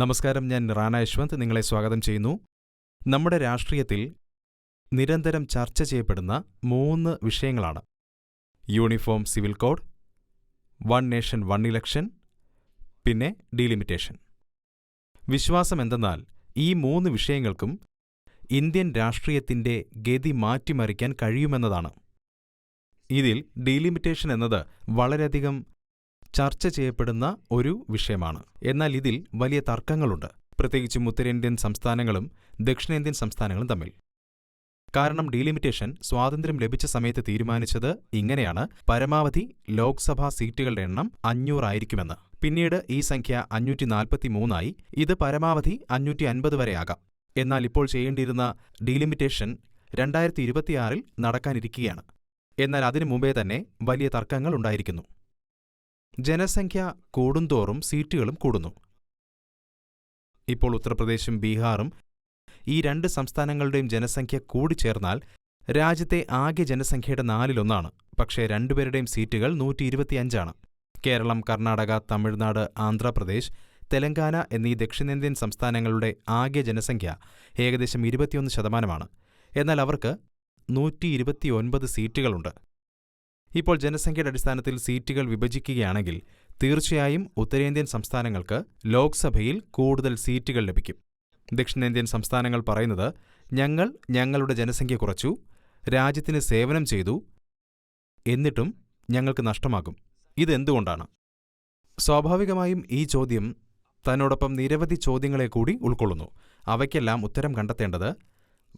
നമസ്കാരം ഞാൻ റാണ യശ്വന്ത് നിങ്ങളെ സ്വാഗതം ചെയ്യുന്നു. നമ്മുടെ രാഷ്ട്രീയത്തിൽ നിരന്തരം ചർച്ച ചെയ്യപ്പെടുന്ന മൂന്ന് വിഷയങ്ങളാണ്. Uniform civil code one nation one election പിന്നെ ഡീലിമിറ്റേഷൻ. വിശ്വാസം എന്തെന്നാൽ ഈ മൂന്ന് വിഷയങ്ങൾക്കും ഇന്ത്യൻ രാഷ്ട്രീയത്തിന്റെ ഗതി മാറ്റിമറിക്കാൻ കഴിയുമെന്നതാണ്. ഇതിൽ ഡീലിമിറ്റേഷൻ എന്നത് വളരെയധികം ചർച്ച ചെയ്യപ്പെടുന്ന ഒരു വിഷയമാണ്. എന്നാൽ ഇതിൽ വലിയ തർക്കങ്ങളുണ്ട്. പ്രത്യേകിച്ചും ഉത്തരേന്ത്യൻ സംസ്ഥാനങ്ങളും ദക്ഷിണേന്ത്യൻ സംസ്ഥാനങ്ങളും തമ്മിൽ. കാരണം ഡീലിമിറ്റേഷൻ സ്വാതന്ത്ര്യം ലഭിച്ച സമയത്ത് തീരുമാനിച്ചത് ഇങ്ങനെയാണ്. പരമാവധി ലോക്സഭാ സീറ്റുകളുടെ എണ്ണം അഞ്ഞൂറായിരിക്കുമെന്ന്. പിന്നീട് ഈ സംഖ്യ അഞ്ഞൂറ്റി നാൽപ്പത്തിമൂന്നായി ഇത് പരമാവധി അഞ്ഞൂറ്റി അൻപത് വരെയാകാം എന്നാൽ ഇപ്പോൾ ചെയ്യേണ്ടിയിരുന്ന ഡീലിമിറ്റേഷൻ രണ്ടായിരത്തി ഇരുപത്തിയാറിൽ നടക്കാനിരിക്കുകയാണ്. എന്നാൽ അതിനു മുമ്പേ തന്നെ വലിയ തർക്കങ്ങൾ ഉണ്ടായിരിക്കുന്നു. ജനസംഖ്യ കൂടുന്തോറും സീറ്റുകളും കൂടുന്നു. ഇപ്പോൾ ഉത്തർപ്രദേശും ബീഹാറും ഈ രണ്ട് സംസ്ഥാനങ്ങളുടെയും ജനസംഖ്യ കൂടിച്ചേർന്നാൽ രാജ്യത്തെ ആകെ ജനസംഖ്യയുടെ നാലിലൊന്നാണ്. പക്ഷേ രണ്ടുപേരുടെയും സീറ്റുകൾ നൂറ്റി ഇരുപത്തിയഞ്ചാണ് കേരളം കർണാടക തമിഴ്നാട് ആന്ധ്രാപ്രദേശ് തെലങ്കാന എന്നീ ദക്ഷിണേന്ത്യൻ സംസ്ഥാനങ്ങളുടെ ആകെ ജനസംഖ്യ ഏകദേശം ഇരുപത്തിയൊന്ന് ശതമാനമാണ്. എന്നാൽ അവർക്ക് നൂറ്റി ഇരുപത്തിയൊൻപത് സീറ്റുകളുണ്ട്. ഇപ്പോൾ ജനസംഖ്യയുടെ അടിസ്ഥാനത്തിൽ സീറ്റുകൾ വിഭജിക്കുകയാണെങ്കിൽ തീർച്ചയായും ഉത്തരേന്ത്യൻ സംസ്ഥാനങ്ങൾക്ക് ലോക്സഭയിൽ കൂടുതൽ സീറ്റുകൾ ലഭിക്കും. ദക്ഷിണേന്ത്യൻ സംസ്ഥാനങ്ങൾ പറയുന്നത് ഞങ്ങൾ ഞങ്ങളുടെ ജനസംഖ്യ കുറച്ചു രാജ്യത്തിന് സേവനം ചെയ്തു എന്നിട്ടും ഞങ്ങൾക്ക് നഷ്ടമാകും. ഇതെന്തുകൊണ്ടാണ്? സ്വാഭാവികമായും ഈ ചോദ്യം തന്നോടൊപ്പം നിരവധി ചോദ്യങ്ങളെ കൂടി ഉൾക്കൊള്ളുന്നു. അവയ്ക്കെല്ലാം ഉത്തരം കണ്ടെത്തേണ്ടത്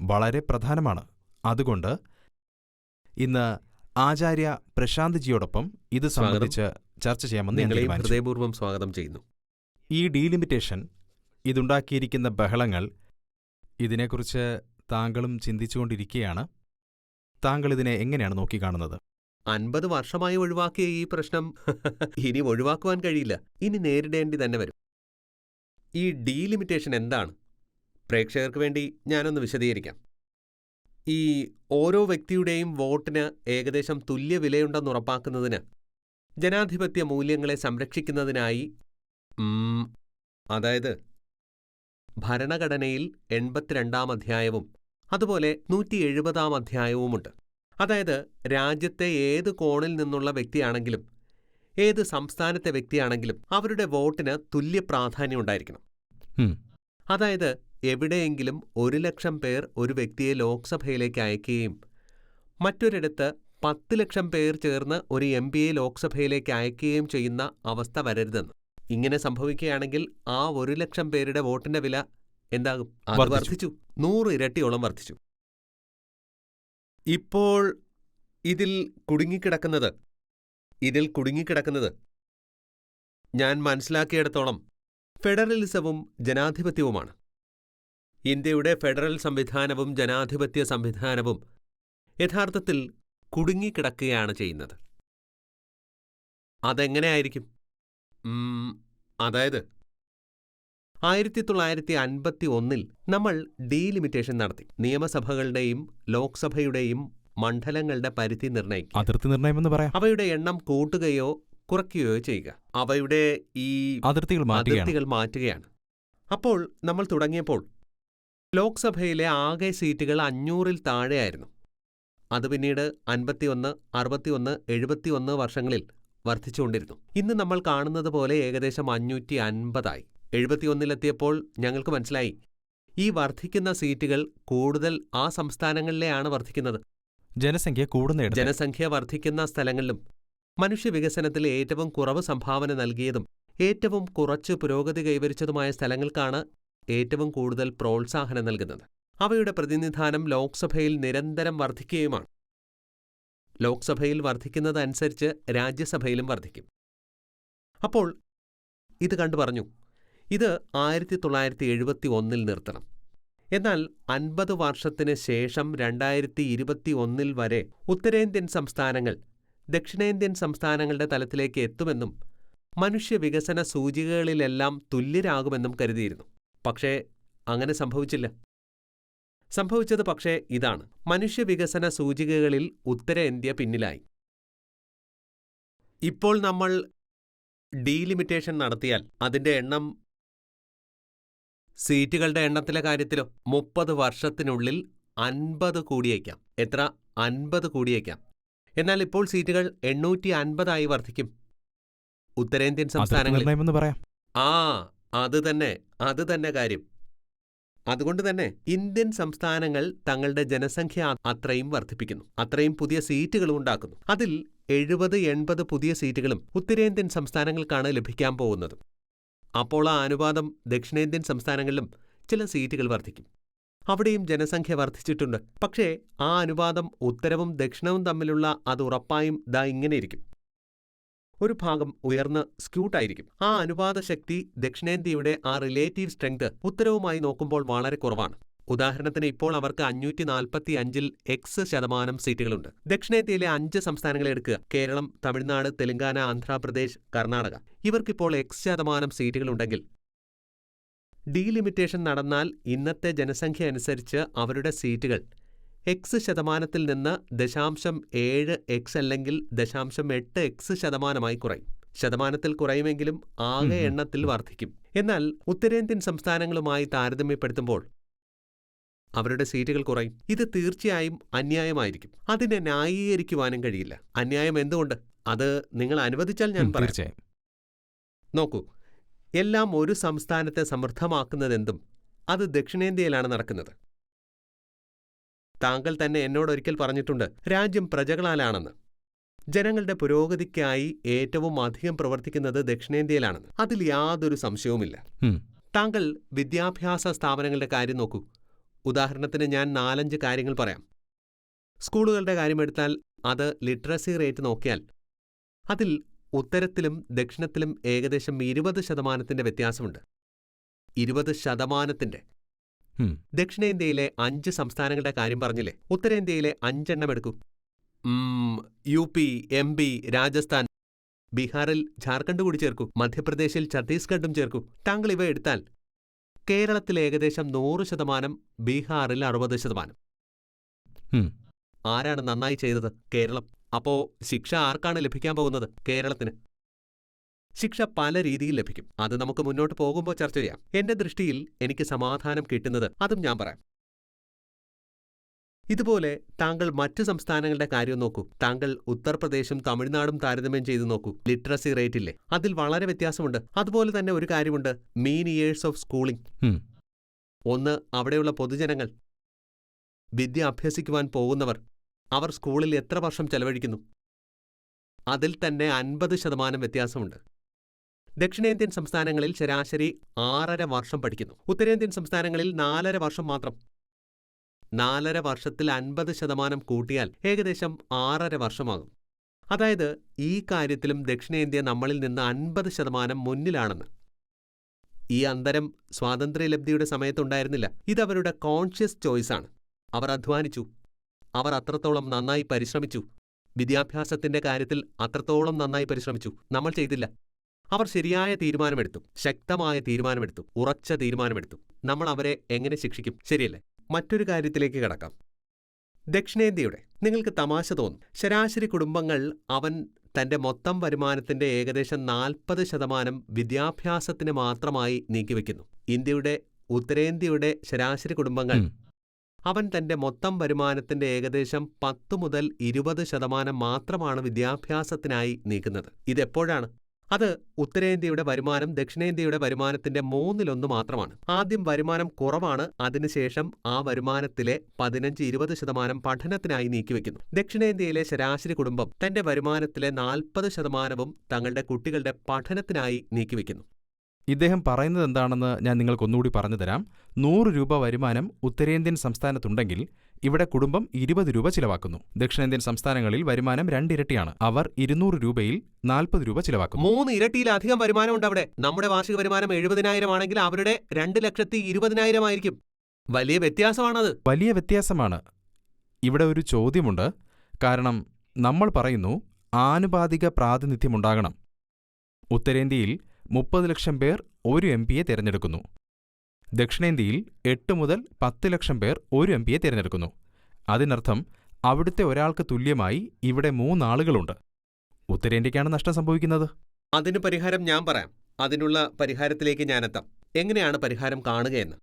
വളരെ പ്രധാനമാണ്. അതുകൊണ്ട് ഇന്ന് ആചാര്യ പ്രശാന്ത് ജിയോടൊപ്പം ഇത് സംബന്ധിച്ച് ചർച്ച ചെയ്യാമെന്ന് നിങ്ങളെ ഹൃദയപൂർവം സ്വാഗതം ചെയ്യുന്നു. ഈ ഡീലിമിറ്റേഷൻ ഇതുണ്ടാക്കിയിരിക്കുന്ന ബഹളങ്ങൾ ഇതിനെക്കുറിച്ച് താങ്കളും ചിന്തിച്ചുകൊണ്ടിരിക്കുകയാണ് താങ്കൾ ഇതിനെ എങ്ങനെയാണ് നോക്കിക്കാണുന്നത്? അൻപത് വർഷമായി ഒഴിവാക്കിയ ഈ പ്രശ്നം ഇനി ഒഴിവാക്കുവാൻ കഴിയില്ല. ഇനി നേരിടേണ്ടി തന്നെ വരും. ഈ ഡീലിമിറ്റേഷൻ എന്താണ്? പ്രേക്ഷകർക്ക് വേണ്ടി ഞാനൊന്ന് വിശദീകരിക്കാം. ഈ ഓരോ വ്യക്തിയുടെയും വോട്ടിന് ഏകദേശം തുല്യ വിലയുണ്ടെന്ന് ഉറപ്പാക്കുന്നതിന് ജനാധിപത്യ മൂല്യങ്ങളെ സംരക്ഷിക്കുന്നതിനായി അതായത് ഭരണഘടനയിൽ എൺപത്തിരണ്ടാം അധ്യായവും അതുപോലെ നൂറ്റി എഴുപതാം അധ്യായവുമുണ്ട്. അതായത് രാജ്യത്തെ ഏത് കോണിൽ നിന്നുള്ള വ്യക്തിയാണെങ്കിലും ഏത് സംസ്ഥാനത്തെ വ്യക്തിയാണെങ്കിലും അവരുടെ വോട്ടിന് തുല്യ പ്രാധാന്യം ഉണ്ടായിരിക്കണം. അതായത് എവിടെയെങ്കിലും ഒരു ലക്ഷം പേർ ഒരു വ്യക്തിയെ ലോക്സഭയിലേക്ക് അയക്കുകയും മറ്റൊരിടത്ത് പത്ത് ലക്ഷം പേർ ചേർന്ന് ഒരു എം പിയെ ലോക്സഭയിലേക്ക് അയക്കുകയും ചെയ്യുന്ന അവസ്ഥ വരരുതെന്ന്. ഇങ്ങനെ സംഭവിക്കുകയാണെങ്കിൽ ആ ഒരു ലക്ഷം പേരുടെ വോട്ടിന്റെ വില എന്താകും? അത്. വർദ്ധിച്ചു. നൂറ് ഇരട്ടിയോളം വർദ്ധിച്ചു. ഇപ്പോൾ ഇതിൽ കുടുങ്ങിക്കിടക്കുന്നത് ഇതിൽ കുടുങ്ങിക്കിടക്കുന്നത് ഞാൻ മനസ്സിലാക്കിയിടത്തോളം ഫെഡറലിസവും ജനാധിപത്യവുമാണ്. ഇന്ത്യയുടെ ഫെഡറൽ സംവിധാനവും ജനാധിപത്യ സംവിധാനവും യഥാർത്ഥത്തിൽ കുടുങ്ങിക്കിടക്കുകയാണ് ചെയ്യുന്നത്. അതെങ്ങനെയായിരിക്കും? അതായത് ആയിരത്തി തൊള്ളായിരത്തി അൻപത്തി ഒന്നിൽ നമ്മൾ ഡീലിമിറ്റേഷൻ നടത്തി. നിയമസഭകളുടെയും ലോക്സഭയുടെയും മണ്ഡലങ്ങളുടെ പരിധി നിർണയിക്കും അതിർത്തി നിർണയമെന്ന് പറയാം. അവയുടെ എണ്ണം കൂട്ടുകയോ കുറയ്ക്കുകയോ ചെയ്യുക. അവയുടെ ഈ അതിർത്തികൾ മാറ്റുകയാണ്. അപ്പോൾ നമ്മൾ തുടങ്ങിയപ്പോൾ ലോക്സഭയിലെ ആകെ സീറ്റുകൾ അഞ്ഞൂറിൽ താഴെയായിരുന്നു. അത് പിന്നീട് അൻപത്തിയൊന്ന് അറുപത്തിയൊന്ന് എഴുപത്തിയൊന്ന് വർഷങ്ങളിൽ വർദ്ധിച്ചുകൊണ്ടിരുന്നു. ഇന്ന് നമ്മൾ കാണുന്നത് പോലെ ഏകദേശം അഞ്ഞൂറ്റി അൻപതായി എഴുപത്തിയൊന്നിലെത്തിയപ്പോൾ ഞങ്ങൾക്ക് മനസ്സിലായി. ഈ വർദ്ധിക്കുന്ന സീറ്റുകൾ കൂടുതൽ ആ സംസ്ഥാനങ്ങളിലെയാണ് വർദ്ധിക്കുന്നത്. ജനസംഖ്യ കൂടുന്ന ജനസംഖ്യ വർദ്ധിക്കുന്ന സ്ഥലങ്ങളിലും മനുഷ്യവികസനത്തിൽ ഏറ്റവും കുറവ് സംഭാവന നൽകിയതും ഏറ്റവും കുറച്ച് പുരോഗതി കൈവരിച്ചതുമായ സ്ഥലങ്ങൾക്കാണ് ഏറ്റവും കൂടുതൽ പ്രോത്സാഹനം നൽകുന്നത്. അവയുടെ പ്രതിനിധാനം ലോക്സഭയിൽ നിരന്തരം വർദ്ധിക്കുകയുമാണ് ലോക്സഭയിൽ വർദ്ധിക്കുന്നതനുസരിച്ച് രാജ്യസഭയിലും വർദ്ധിക്കും അപ്പോൾ ഇത് കണ്ടു പറഞ്ഞു. ഇത് ആയിരത്തി തൊള്ളായിരത്തി എഴുപത്തി ഒന്നിൽ നിർത്തണം. എന്നാൽ അൻപത് വർഷത്തിന് ശേഷം രണ്ടായിരത്തി ഇരുപത്തി ഒന്നിൽ വരെ ഉത്തരേന്ത്യൻ സംസ്ഥാനങ്ങൾ ദക്ഷിണേന്ത്യൻ സംസ്ഥാനങ്ങളുടെ തലത്തിലേക്ക് എത്തുമെന്നും മനുഷ്യവികസന സൂചികകളിലെല്ലാം തുല്യരാകുമെന്നും കരുതിയിരുന്നു. പക്ഷേ അങ്ങനെ സംഭവിച്ചില്ല. സംഭവിച്ചത് പക്ഷേ ഇതാണ്. മനുഷ്യവികസന സൂചികകളിൽ ഉത്തരേന്ത്യ പിന്നിലായി. ഇപ്പോൾ നമ്മൾ ഡീലിമിറ്റേഷൻ നടത്തിയാൽ അതിന്റെ എണ്ണം സീറ്റുകളുടെ എണ്ണത്തിലെ കാര്യത്തിലോ മുപ്പത് വർഷത്തിനുള്ളിൽ അൻപത് കൂടിയേക്കാം. എത്ര? അൻപത് കൂടിയേക്കാം. എന്നാൽ ഇപ്പോൾ സീറ്റുകൾ എണ്ണൂറ്റി അൻപതായി വർദ്ധിക്കും. ഉത്തരേന്ത്യൻ സംസ്ഥാനങ്ങളിൽ. പറയാം. ആ അത് തന്നെ അത് തന്നെ കാര്യം. അതുകൊണ്ട് തന്നെ ഇന്ത്യൻ സംസ്ഥാനങ്ങൾ തങ്ങളുടെ ജനസംഖ്യ അത്രയും വർദ്ധിപ്പിക്കുന്നു അത്രയും പുതിയ സീറ്റുകളും ഉണ്ടാക്കുന്നു. അതിൽ എഴുപത് എൺപത് പുതിയ സീറ്റുകളും ഉത്തരേന്ത്യൻ സംസ്ഥാനങ്ങൾക്കാണ് ലഭിക്കാൻ പോകുന്നത്. അപ്പോൾ ആ അനുപാതം ദക്ഷിണേന്ത്യൻ സംസ്ഥാനങ്ങളിലും ചില സീറ്റുകൾ വർദ്ധിക്കും. അവിടെയും ജനസംഖ്യ വർദ്ധിച്ചിട്ടുണ്ട്. പക്ഷേ ആ അനുപാതം ഉത്തരവും ദക്ഷിണവും തമ്മിലുള്ള അത് ഉറപ്പായും ദാ ഇങ്ങനെ ഇരിക്കും. ഒരു ഭാഗം ഉയർന്ന് സ്ക്യൂട്ടായിരിക്കും. ആ അനുപാത ശക്തി ദക്ഷിണേന്ത്യയുടെ ആ റിലേറ്റീവ് സ്ട്രെങ്ത് ഉത്തരവുമായി നോക്കുമ്പോൾ വളരെ കുറവാണ്. ഉദാഹരണത്തിന് ഇപ്പോൾ അവർക്ക് അഞ്ഞൂറ്റി നാൽപ്പത്തി അഞ്ചിൽ എക്സ് ശതമാനം സീറ്റുകളുണ്ട്. ദക്ഷിണേന്ത്യയിലെ അഞ്ച് സംസ്ഥാനങ്ങളെ എടുക്കുക. കേരളം തമിഴ്നാട് തെലങ്കാന ആന്ധ്രാപ്രദേശ് കർണാടക. ഇവർക്കിപ്പോൾ എക്സ് ശതമാനം സീറ്റുകളുണ്ടെങ്കിൽ ഡീലിമിറ്റേഷൻ നടന്നാൽ ഇന്നത്തെ ജനസംഖ്യ അനുസരിച്ച് അവരുടെ സീറ്റുകൾ എക്സ് ശതമാനത്തിൽ നിന്ന് ദശാംശം ഏഴ് എക്സ് അല്ലെങ്കിൽ ദശാംശം എട്ട് എക്സ് ശതമാനമായി കുറയും. ശതമാനത്തിൽ കുറയുമെങ്കിലും ആകെ എണ്ണത്തിൽ വർദ്ധിക്കും. എന്നാൽ ഉത്തരേന്ത്യൻ സംസ്ഥാനങ്ങളുമായി താരതമ്യപ്പെടുത്തുമ്പോൾ അവരുടെ സീറ്റുകൾ കുറയും. ഇത് തീർച്ചയായും അന്യായമായിരിക്കും. അതിനെ ന്യായീകരിക്കുവാനും കഴിയില്ല. അന്യായം എന്തുകൊണ്ട്? അത് നിങ്ങൾ അനുവദിച്ചാൽ ഞാൻ പറയാം. നോക്കൂ. എല്ലാം ഒരു സംസ്ഥാനത്തെ സമൃദ്ധമാക്കുന്നതെന്തും അത് ദക്ഷിണേന്ത്യയിലാണ് നടക്കുന്നത്. താങ്കൾ തന്നെ എന്നോട് ഒരിക്കൽ പറഞ്ഞിട്ടുണ്ട് രാജ്യം പ്രജകളാലാണെന്ന്. ജനങ്ങളുടെ പുരോഗതിക്കായി ഏറ്റവും അധികം പ്രവർത്തിക്കുന്നത് ദക്ഷിണേന്ത്യയിലാണെന്ന്. അതിൽ യാതൊരു സംശയവുമില്ല. താങ്കൾ വിദ്യാഭ്യാസ സ്ഥാപനങ്ങളുടെ കാര്യം നോക്കൂ. ഉദാഹരണത്തിന് ഞാൻ നാലഞ്ച് കാര്യങ്ങൾ പറയാം. സ്കൂളുകളുടെ കാര്യമെടുത്താൽ അത് ലിറ്ററസി റേറ്റ് നോക്കിയാൽ അതിൽ ഉത്തരത്തിലും ദക്ഷിണത്തിലും ഏകദേശം ഇരുപത് ശതമാനത്തിന്റെ വ്യത്യാസമുണ്ട്. ഇരുപത് ശതമാനത്തിന്റെ. ദക്ഷിണേന്ത്യയിലെ അഞ്ച് സംസ്ഥാനങ്ങളുടെ കാര്യം പറഞ്ഞില്ലേ? ഉത്തരേന്ത്യയിലെ അഞ്ചെണ്ണം എടുക്കൂ. U P M P Rajasthan ബീഹാറിൽ ഝാർഖണ്ഡ് കൂടി ചേർക്കൂ. മധ്യപ്രദേശിൽ ഛത്തീസ്ഗഡും ചേർക്കൂ. താങ്കൾ ഇവ എടുത്താൽ കേരളത്തിൽ ഏകദേശം നൂറ് ശതമാനം ബീഹാറിൽ അറുപത് ശതമാനം. ആരാണ് നന്നായി ചെയ്തത്? കേരളം. അപ്പോ ശിക്ഷ ആർക്കാണ് ലഭിക്കാൻ പോകുന്നത്? കേരളത്തിന്. ശിക്ഷ പല രീതിയിൽ ലഭിക്കും. അത് നമുക്ക് മുന്നോട്ട് പോകുമ്പോൾ ചർച്ച ചെയ്യാം. എന്റെ ദൃഷ്ടിയിൽ എനിക്ക് സമാധാനം കിട്ടുന്നത് അതും ഞാൻ പറയാം. ഇതുപോലെ താങ്കൾ മറ്റു സംസ്ഥാനങ്ങളുടെ കാര്യം നോക്കൂ. താങ്കൾ ഉത്തർപ്രദേശും തമിഴ്നാടും താരതമ്യം ചെയ്തു നോക്കൂ. ലിറ്ററസി റേറ്റ് ഇല്ലേ? അതിൽ വളരെ വ്യത്യാസമുണ്ട്. അതുപോലെ തന്നെ ഒരു കാര്യമുണ്ട്. Mean years of schooling. ഒന്ന് അവിടെയുള്ള പൊതുജനങ്ങൾ. വിദ്യ അഭ്യസിക്കുവാൻ പോകുന്നവർ. അവർ സ്കൂളിൽ എത്ര വർഷം ചെലവഴിക്കുന്നു? അതിൽ തന്നെ അൻപത് ശതമാനം വ്യത്യാസമുണ്ട്. ദക്ഷിണേന്ത്യൻ സംസ്ഥാനങ്ങളിൽ ശരാശരി ആറര വർഷം പഠിക്കുന്നു. ഉത്തരേന്ത്യൻ സംസ്ഥാനങ്ങളിൽ നാലര വർഷം മാത്രം. നാലര വർഷത്തിൽ അൻപത് ശതമാനം കൂട്ടിയാൽ ഏകദേശം ആറര വർഷമാകും. അതായത് ഈ കാര്യത്തിലും ദക്ഷിണേന്ത്യ നമ്മളിൽ നിന്ന് അൻപത് ശതമാനം മുന്നിലാണെന്ന്. ഈ അന്തരം സ്വാതന്ത്ര്യലബ്ധിയുടെ സമയത്തുണ്ടായിരുന്നില്ല. ഇതവരുടെ കോൺഷ്യസ് ചോയ്സാണ് അവർ അധ്വാനിച്ചു. അവർ അത്രത്തോളം നന്നായി പരിശ്രമിച്ചു. വിദ്യാഭ്യാസത്തിന്റെ കാര്യത്തിൽ അത്രത്തോളം നന്നായി പരിശ്രമിച്ചു. നമ്മൾ ചെയ്തില്ല. അവർ ശരിയായ തീരുമാനമെടുത്തു ശക്തമായ തീരുമാനമെടുത്തു ഉറച്ച തീരുമാനമെടുത്തു. നമ്മൾ അവരെ എങ്ങനെ ശിക്ഷിക്കും? ശരിയല്ലേ? മറ്റൊരു കാര്യത്തിലേക്ക് കടക്കാം. ദക്ഷിണേന്ത്യയുടെ നിങ്ങൾക്ക് തമാശ തോന്നും. ശരാശരി കുടുംബങ്ങൾ അവൻ തന്റെ മൊത്തം വരുമാനത്തിന്റെ ഏകദേശം നാൽപ്പത് ശതമാനം വിദ്യാഭ്യാസത്തിന് മാത്രമായി നീക്കിവെക്കുന്നു. ഇന്ത്യയുടെ ഉത്തരേന്ത്യയുടെ ശരാശരി കുടുംബങ്ങൾ അവൻ തന്റെ മൊത്തം വരുമാനത്തിന്റെ ഏകദേശം പത്ത് മുതൽ ഇരുപത് ശതമാനം മാത്രമാണ് വിദ്യാഭ്യാസത്തിനായി നീക്കുന്നത്. ഇതെപ്പോഴാണ്? അത് ഉത്തരേന്ത്യയുടെ വരുമാനം ദക്ഷിണേന്ത്യയുടെ വരുമാനത്തിന്റെ മൂന്നിലൊന്ന് മാത്രമാണ്. ആദ്യം വരുമാനം കുറവാണ് അതിനുശേഷം ആ വരുമാനത്തിലെ പതിനഞ്ച് ഇരുപത് ശതമാനം പഠനത്തിനായി നീക്കിവെക്കുന്നു. ദക്ഷിണേന്ത്യയിലെ ശരാശരി കുടുംബം തന്റെ വരുമാനത്തിലെ നാൽപ്പത് ശതമാനവും തങ്ങളുടെ കുട്ടികളുടെ പഠനത്തിനായി നീക്കിവെക്കുന്നു. ഇദ്ദേഹം പറയുന്നത് എന്താണെന്ന് ഞാൻ നിങ്ങൾക്കൊന്നുകൂടി പറഞ്ഞു തരാം. നൂറ് രൂപ വരുമാനം ഉത്തരേന്ത്യൻ സംസ്ഥാനത്തുണ്ടെങ്കിൽ ഇവിടെ കുടുംബം ഇരുപത് രൂപ ചിലവാക്കുന്നു. ദക്ഷിണേന്ത്യൻ സംസ്ഥാനങ്ങളിൽ വരുമാനം രണ്ടിരട്ടിയാണ്. അവർ ഇരുന്നൂറ് രൂപയിൽ നാൽപ്പത് രൂപ ചിലവാക്കും മൂന്ന് ഇരട്ടിയിലധികം വരുമാനമുണ്ട് അവിടെ. നമ്മുടെ വാർഷിക വരുമാനം എഴുപതിനായിരം ആണെങ്കിൽ അവരുടെ രണ്ട് ലക്ഷത്തി ഇരുപതിനായിരം ആയിരിക്കും. വലിയ വ്യത്യാസമാണത്. വലിയ വ്യത്യാസമാണ്. ഇവിടെ ഒരു ചോദ്യമുണ്ട്. കാരണം നമ്മൾ പറയുന്നു ആനുപാതിക പ്രാതിനിധ്യമുണ്ടാകണം ഉത്തരേന്ത്യയിൽ മുപ്പത് ലക്ഷം പേർ ഒരു എം പിയെ തിരഞ്ഞെടുക്കുന്നു. ദക്ഷിണേന്ത്യയിൽ എട്ട് മുതൽ പത്ത് ലക്ഷം പേർ ഒരു എം പിയെ തിരഞ്ഞെടുക്കുന്നു. അതിനർത്ഥം അവിടുത്തെ ഒരാൾക്ക് തുല്യമായി ഇവിടെ മൂന്നാളുകളുണ്ട്. ഉത്തരേന്ത്യക്കാണ് നഷ്ടം സംഭവിക്കുന്നത്. അതിന് പരിഹാരം ഞാൻ പറയാം. അതിനുള്ള പരിഹാരത്തിലേക്ക് ഞാനെത്താം എങ്ങനെയാണ് പരിഹാരം കാണുകയെന്ന്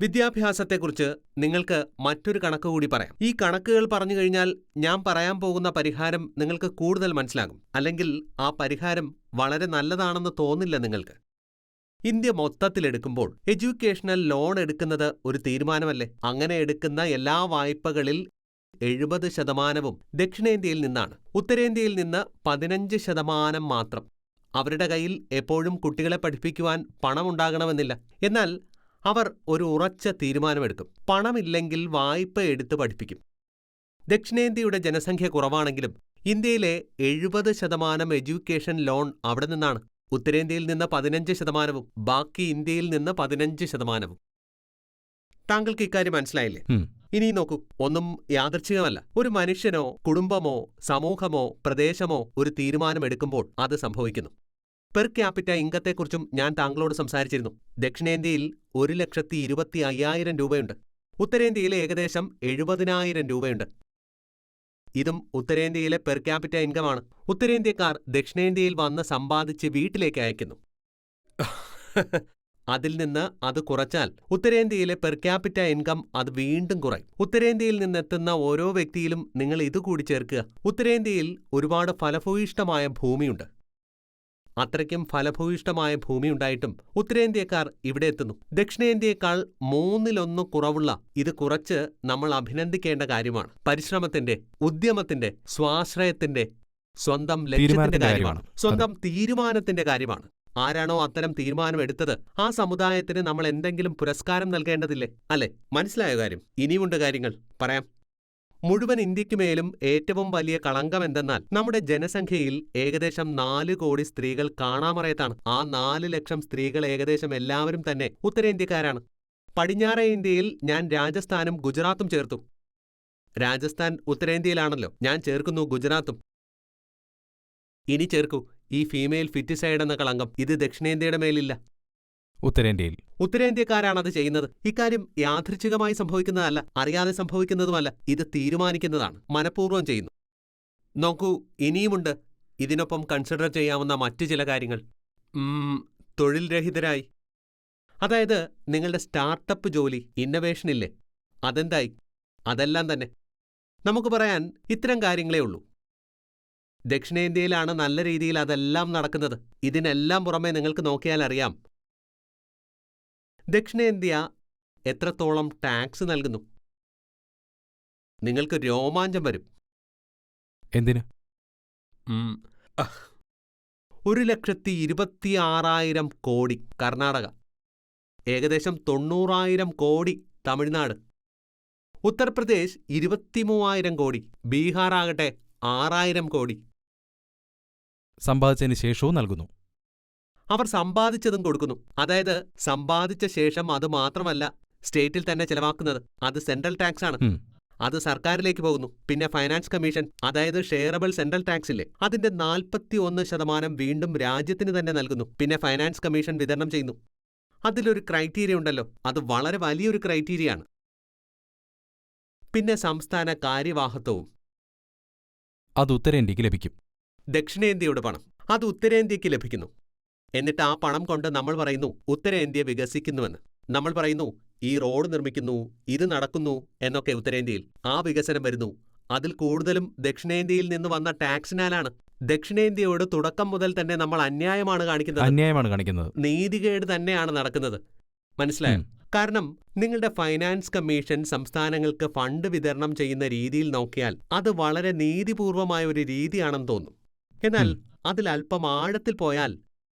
വിദ്യാഭ്യാസത്തെക്കുറിച്ച് നിങ്ങൾക്ക് മറ്റൊരു കണക്ക് കൂടി പറയാം. ഈ കണക്കുകൾ പറഞ്ഞു കഴിഞ്ഞാൽ ഞാൻ പറയാൻ പോകുന്ന പരിഹാരം നിങ്ങൾക്ക് കൂടുതൽ മനസ്സിലാകും. അല്ലെങ്കിൽ ആ പരിഹാരം വളരെ നല്ലതാണെന്ന് തോന്നില്ല നിങ്ങൾക്ക്. ഇന്ത്യ മൊത്തത്തിലെടുക്കുമ്പോൾ എഡ്യൂക്കേഷണൽ ലോൺ എടുക്കുന്നത് ഒരു തീരുമാനമല്ലേ? അങ്ങനെ എടുക്കുന്ന എല്ലാ വായ്പകളിൽ എഴുപത് ശതമാനവും ദക്ഷിണേന്ത്യയിൽ നിന്നാണ്. ഉത്തരേന്ത്യയിൽ നിന്ന് പതിനഞ്ച് ശതമാനം മാത്രം. അവരുടെ കയ്യിൽ എപ്പോഴും കുട്ടികളെ പഠിപ്പിക്കുവാൻ പണമുണ്ടാകണമെന്നില്ല. എന്നാൽ അവർ ഒരു ഉറച്ച തീരുമാനമെടുക്കും. പണമില്ലെങ്കിൽ വായ്പ എടുത്ത് പഠിപ്പിക്കും. ദക്ഷിണേന്ത്യയുടെ ജനസംഖ്യ കുറവാണെങ്കിലും ഇന്ത്യയിലെ എഴുപത് ശതമാനം എഡ്യൂക്കേഷൻ ലോൺ അവിടെ നിന്നാണ്. ഉത്തരേന്ത്യയിൽ നിന്ന് പതിനഞ്ച് ശതമാനവും ബാക്കി ഇന്ത്യയിൽ നിന്ന് പതിനഞ്ച് ശതമാനവും. താങ്കൾക്ക് ഇക്കാര്യം മനസ്സിലായില്ലേ? ഇനി നോക്കൂ ഒന്നും യാദർച്ഛികമല്ല ഒരു മനുഷ്യനോ കുടുംബമോ സമൂഹമോ പ്രദേശമോ ഒരു തീരുമാനമെടുക്കുമ്പോൾ അത് സംഭവിക്കുന്നു. പെർ ക്യാപിറ്റ ഇൻകത്തെക്കുറിച്ചും ഞാൻ താങ്കളോട് സംസാരിച്ചിരുന്നു. ദക്ഷിണേന്ത്യയിൽ ഒരു ലക്ഷത്തി ഇരുപത്തി അയ്യായിരം രൂപയുണ്ട്. ഉത്തരേന്ത്യയിൽ ഏകദേശം എഴുപതിനായിരം രൂപയുണ്ട്. ഇതും ഉത്തരേന്ത്യയിലെ പെർ ക്യാപിറ്റ ഇൻകമാണ് ഉത്തരേന്ത്യക്കാർ ദക്ഷിണേന്ത്യയിൽ വന്ന് സമ്പാദിച്ച് വീട്ടിലേക്ക് അയക്കുന്നു. അതിൽ നിന്ന് അത് കുറച്ചാൽ ഉത്തരേന്ത്യയിലെ പെർ ക്യാപിറ്റ ഇൻകം അത് വീണ്ടും കുറയും. ഉത്തരേന്ത്യയിൽ നിന്നെത്തുന്ന ഓരോ വ്യക്തിയിലും നിങ്ങൾ ഇതുകൂടി ചേർക്കുക. ഉത്തരേന്ത്യയിൽ ഒരുപാട് ഫലഭൂയിഷ്ടമായ ഭൂമിയുണ്ട്. അത്രയ്ക്കും ഫലഭൂയിഷ്ടമായ ഭൂമി ഉണ്ടായിട്ടും ഉത്തരേന്ത്യക്കാർ ഇവിടെ എത്തുന്നു. ദക്ഷിണേന്ത്യയേക്കാൾ മൂന്നിലൊന്ന് കുറവുള്ള ഇത് കുറച്ച് നമ്മൾ അഭിനന്ദിക്കേണ്ട കാര്യമാണ്. പരിശ്രമത്തിന്റെ ഉദ്യമത്തിന്റെ സ്വാശ്രയത്തിന്റെ സ്വന്തം ലക്ഷ്യത്തിന്റെ കാര്യമാണ്. കാര്യമാണ്. സ്വന്തം തീരുമാനത്തിന്റെ കാര്യമാണ്. ആരാണോ അത്തരം തീരുമാനം എടുത്തത് ആ സമുദായത്തിന് നമ്മൾ എന്തെങ്കിലും പുരസ്കാരം നൽകേണ്ടതില്ലേ? അല്ലെ? മനസ്സിലായ കാര്യം? ഇനിയുമുണ്ട് കാര്യങ്ങൾ. പറയാം. മുഴുവൻ ഇന്ത്യക്കുമേലും ഏറ്റവും വലിയ കളങ്കം എന്തെന്നാൽ നമ്മുടെ ജനസംഖ്യയിൽ ഏകദേശം നാല് കോടി സ്ത്രീകൾ കാണാമറയത്താണ്. ആ നാല് ലക്ഷം സ്ത്രീകൾ ഏകദേശം എല്ലാവരും തന്നെ ഉത്തരേന്ത്യക്കാരാണ്. പടിഞ്ഞാറേ ഇന്ത്യയിൽ ഞാൻ രാജസ്ഥാനും ഗുജറാത്തും ചേർത്തു. രാജസ്ഥാൻ ഉത്തരേന്ത്യയിലാണല്ലോ. ഞാൻ ചേർക്കുന്നു ഗുജറാത്തും. ഇനി ചേർക്കൂ. ഈ ഫീമെയിൽ ഫിറ്റിസൈഡ് എന്ന കളങ്കം ഇത് ദക്ഷിണേന്ത്യയുടെ മേലില്ല. ഉത്തരേന്ത്യയിൽ. അത് ചെയ്യുന്നത്. ഇക്കാര്യം യാദൃച്ഛികമായി സംഭവിക്കുന്നതല്ല അറിയാതെ സംഭവിക്കുന്നതുമല്ല. ഇത് തീരുമാനിക്കുന്നതാണ്. മനഃപൂർവം ചെയ്യുന്നു. നോക്കൂ ഇനിയുമുണ്ട്. ഇതിനൊപ്പം കൺസിഡർ ചെയ്യാവുന്ന മറ്റു ചില കാര്യങ്ങൾ. തൊഴിൽ രഹിതരായി. അതായത് നിങ്ങളുടെ സ്റ്റാർട്ടപ്പ് ജോലി ഇന്നവേഷൻ ഇല്ലേ? അതെന്തായി? അതെല്ലാം തന്നെ. നമുക്ക് പറയാൻ ഇത്തരം കാര്യങ്ങളേ ഉള്ളൂ. ദക്ഷിണേന്ത്യയിലാണ് നല്ല രീതിയിൽ അതെല്ലാം നടക്കുന്നത്. ഇതിനെല്ലാം പുറമെ നിങ്ങൾക്ക് നോക്കിയാൽ അറിയാം. ദക്ഷിണേന്ത്യ എത്രത്തോളം ടാക്സ് നൽകുന്നു? നിങ്ങൾക്ക് രോമാഞ്ചം വരും. എന്തിന്? ഉം. ഒരു ലക്ഷത്തി ഇരുപത്തി ആറായിരം കോടി കർണാടക. ഏകദേശം തൊണ്ണൂറായിരം കോടി തമിഴ്നാട്. ഉത്തർപ്രദേശ് ഇരുപത്തിമൂവായിരം കോടി. ബീഹാർ ആകട്ടെ ആറായിരം കോടി. സമ്പാദിച്ചതിന് ശേഷവും നൽകുന്നു. അവർ സമ്പാദിച്ചതും കൊടുക്കുന്നു. അതായത് സമ്പാദിച്ച ശേഷം അത് മാത്രമല്ല സ്റ്റേറ്റിൽ തന്നെ ചെലവാക്കുന്നത്. അത് സെൻട്രൽ ടാക്സ് ആണ്. അത് സർക്കാരിലേക്ക് പോകുന്നു. പിന്നെ ഫൈനാൻസ് കമ്മീഷൻ അതായത് ഷെയറബിൾ സെൻട്രൽ ടാക്സ് ഇല്ലേ? അതിന്റെ നാൽപ്പത്തി ഒന്ന് ശതമാനം വീണ്ടും രാജ്യത്തിന് തന്നെ നൽകുന്നു. പിന്നെ ഫൈനാൻസ് കമ്മീഷൻ വിതരണം ചെയ്യുന്നു. അതിലൊരു ക്രൈറ്റീരിയ ഉണ്ടല്ലോ. അത് വളരെ വലിയൊരു ക്രൈറ്റീരിയ ആണ് പിന്നെ സംസ്ഥാന കാര്യവാഹത്വവും. അത് ഉത്തരേന്ത്യക്ക് ലഭിക്കും. ദക്ഷിണേന്ത്യയുടെ പണം. അത് ഉത്തരേന്ത്യക്ക് ലഭിക്കുന്നു. എന്നിട്ട് ആ പണം കൊണ്ട് നമ്മൾ പറയുന്നു ഉത്തരേന്ത്യ വികസിക്കുന്നുവെന്ന്. നമ്മൾ പറയുന്നു ഈ റോഡ് നിർമ്മിക്കുന്നു ഇത് നടക്കുന്നു എന്നൊക്കെ ഉത്തരേന്ത്യയിൽ. ആ വികസനം വരുന്നു. അതിൽ കൂടുതലും ദക്ഷിണേന്ത്യയിൽ നിന്ന് വന്ന ടാക്സിനാലാണ്. ദക്ഷിണേന്ത്യയോട് തുടക്കം മുതൽ തന്നെ നമ്മൾ അന്യായമാണ് കാണിക്കുന്നത്. അന്യായമാണ് കാണിക്കുന്നത്. നീതികേട് തന്നെയാണ് നടക്കുന്നത്. മനസ്സിലായോ? കാരണം നിങ്ങളുടെ ഫൈനാൻസ് കമ്മീഷൻ സംസ്ഥാനങ്ങൾക്ക് ഫണ്ട് വിതരണം ചെയ്യുന്ന രീതിയിൽ നോക്കിയാൽ അത് വളരെ നീതിപൂർവമായ ഒരു രീതിയാണെന്ന് തോന്നും. എന്നാൽ. അതിൽ അല്പം ആഴത്തിൽ പോയാൽ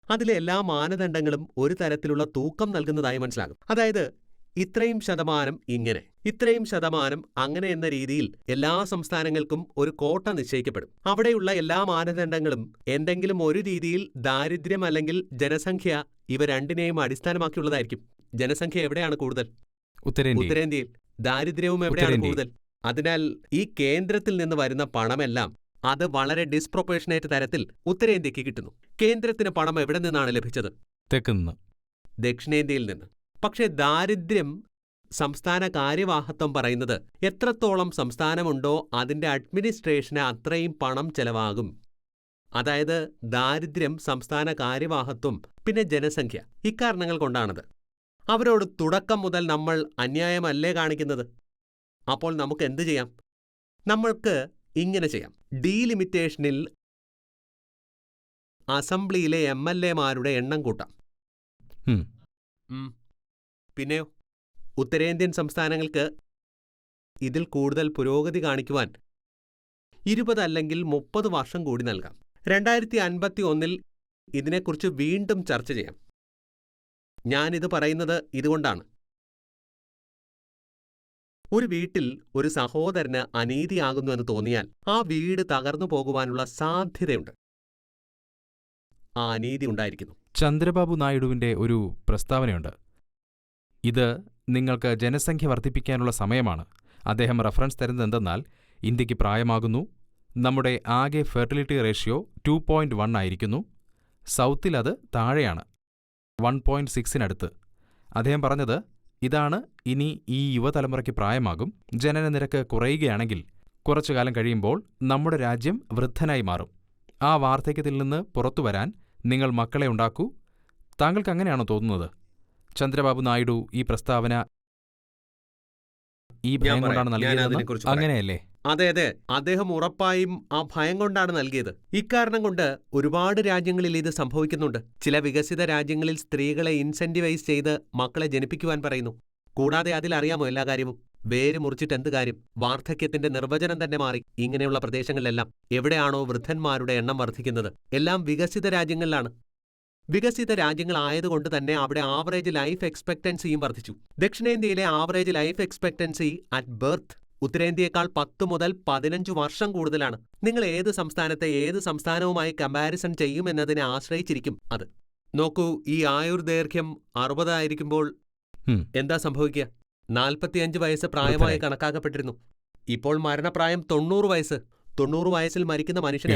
അതിലെ എല്ലാ മാനദണ്ഡങ്ങളും ഒരു തരത്തിലുള്ള തൂക്കം നൽകുന്നതായി മനസ്സിലാകും. അതായത് ഇത്രയും ശതമാനം ഇങ്ങനെ ഇത്രയും ശതമാനം അങ്ങനെ എന്ന രീതിയിൽ എല്ലാ സംസ്ഥാനങ്ങൾക്കും ഒരു കോട്ട നിശ്ചയിക്കപ്പെടും. അവിടെയുള്ള എല്ലാ മാനദണ്ഡങ്ങളും എന്തെങ്കിലും ഒരു രീതിയിൽ ദാരിദ്ര്യം അല്ലെങ്കിൽ ജനസംഖ്യ ഇവ രണ്ടിനെയും അടിസ്ഥാനമാക്കിയുള്ളതായിരിക്കും. ജനസംഖ്യ എവിടെയാണ് കൂടുതൽ? ഉത്തരേന്ത്യയിൽ. ദാരിദ്ര്യവും എവിടെയാണ് കൂടുതൽ? അതിനാൽ ഈ കേന്ദ്രത്തിൽ നിന്ന് വരുന്ന പണമെല്ലാം അത് വളരെ ഡിസ്പ്രൊപ്പോർഷനേറ്റ് തരത്തിൽ ഉത്തരേന്ത്യക്ക് കിട്ടുന്നു. കേന്ദ്രത്തിന് പണം എവിടെ നിന്നാണ് ലഭിച്ചത്? തെക്ക് ദക്ഷിണേന്ത്യയിൽ നിന്ന്. പക്ഷേ ദാരിദ്ര്യം സംസ്ഥാന കാര്യവാഹത്വം പറയുന്നത് എത്രത്തോളം സംസ്ഥാനമുണ്ടോ അതിന്റെ അഡ്മിനിസ്ട്രേഷന് അത്രയും പണം ചെലവാകും. അതായത് ദാരിദ്ര്യം സംസ്ഥാന കാര്യവാഹത്വം പിന്നെ ജനസംഖ്യ. ഇക്കാരണങ്ങൾ കൊണ്ടാണത്. അവരോട് തുടക്കം മുതൽ നമ്മൾ അന്യായമല്ലേ കാണിക്കുന്നത്? അപ്പോൾ നമുക്ക് എന്തു ചെയ്യാം? നമ്മൾക്ക് ഇങ്ങനെ ചെയ്യാം. ഡീലിമിറ്റേഷനിൽ അസംബ്ലിയിലെ എം എൽ എമാരുടെ എണ്ണം കൂട്ടാം. പിന്നെയോ? ഉത്തരേന്ത്യൻ സംസ്ഥാനങ്ങൾക്ക് ഇതിൽ കൂടുതൽ പുരോഗതി കാണിക്കുവാൻ ഇരുപത് അല്ലെങ്കിൽ മുപ്പത് വർഷം കൂടി നൽകാം. രണ്ടായിരത്തി അൻപത്തി ഒന്നിൽ ഇതിനെക്കുറിച്ച് വീണ്ടും ചർച്ച ചെയ്യാം. ഞാനിത് പറയുന്നത് ഇതുകൊണ്ടാണ്. ഒരു വീട്ടിൽ ഒരു സഹോദരന് അനീതിയാകുന്നുവെന്ന് തോന്നിയാൽ ആ വീട് തകർന്നു പോകുവാനുള്ള സാധ്യതയുണ്ട്. ആ അനീതി ഉണ്ടായിരിക്കുന്നു. ചന്ദ്രബാബു നായിഡുവിന്റെ ഒരു പ്രസ്താവനയുണ്ട്. ഇത് നിങ്ങൾക്ക് ജനസംഖ്യ വർദ്ധിപ്പിക്കാനുള്ള സമയമാണ്. അദ്ദേഹം റഫറൻസ് തരുന്നത് എന്തെന്നാൽ ഇന്ത്യയ്ക്ക് പ്രായമാകുന്നു നമ്മുടെ ആകെ fertility ratio two point one ആയിരിക്കുന്നു സൗത്തിൽ അത് താഴെയാണ് വൺ പോയിന്റ് സിക്സിനടുത്ത്. അദ്ദേഹം പറഞ്ഞത് ഇതാണ് ഇനി ഈ യുവതലമുറയ്ക്ക് പ്രായമാകും. ജനന നിരക്ക് കുറയുകയാണെങ്കിൽ കുറച്ചു കാലം കഴിയുമ്പോൾ നമ്മുടെ രാജ്യം വൃദ്ധനായി മാറും. ആ വാർദ്ധക്യത്തിൽ നിന്ന് പുറത്തു വരാൻ നിങ്ങൾ മക്കളെ ഉണ്ടാക്കൂ. താങ്കൾക്ക് അങ്ങനെയാണോ തോന്നുന്നത്? ചന്ദ്രബാബു നായിഡു ഈ പ്രസ്താവന ഈ ഭയം കൊണ്ടാണ് പറയാം. അങ്ങനെയല്ലേ? അതെ അതെ. അദ്ദേഹം ഉറപ്പായും ആ ഭയം കൊണ്ടാണ് നൽകിയത്. ഇക്കാരണം കൊണ്ട് ഒരുപാട് രാജ്യങ്ങളിൽ ഇത് സംഭവിക്കുന്നുണ്ട്. ചില വികസിത രാജ്യങ്ങളിൽ സ്ത്രീകളെ ഇൻസെന്റിവൈസ് ചെയ്ത് മക്കളെ ജനിപ്പിക്കുവാൻ പറയുന്നു. കൂടാതെ അതിലറിയാമോ എല്ലാ കാര്യവും? വേര് മുറിച്ചിട്ട് എന്ത് കാര്യം? വാർദ്ധക്യത്തിന്റെ നിർവചനം തന്നെ മാറി. ഇങ്ങനെയുള്ള പ്രദേശങ്ങളിലെല്ലാം എവിടെയാണോ വൃദ്ധന്മാരുടെ എണ്ണം വർദ്ധിക്കുന്നത്. എല്ലാം വികസിത രാജ്യങ്ങളിലാണ്. വികസിത രാജ്യങ്ങളായതുകൊണ്ട് തന്നെ അവിടെ ആവറേജ് ലൈഫ് എക്സ്പെക്ടൻസിയും വർദ്ധിച്ചു. ദക്ഷിണേന്ത്യയിലെ average life expectancy at birth ഉത്തരേന്ത്യയേക്കാൾ പത്ത് മുതൽ പതിനഞ്ച് വർഷം കൂടുതലാണ്. നിങ്ങൾ ഏത് സംസ്ഥാനത്തെ ഏത് സംസ്ഥാനവുമായി കമ്പാരിസൺ ചെയ്യുമെന്നതിനെ ആശ്രയിച്ചിരിക്കും അത്. നോക്കൂ ഈ ആയുർദൈർഘ്യം അറുപതായിരിക്കുമ്പോൾ. എന്താ സംഭവിക്കുക? നാൽപ്പത്തിയഞ്ച് വയസ്സ് പ്രായമായി കണക്കാക്കപ്പെട്ടിരുന്നു. ഇപ്പോൾ മരണപ്രായം തൊണ്ണൂറ് വയസ്സ്. തൊണ്ണൂറ് വയസ്സിൽ മരിക്കുന്ന മനുഷ്യൻ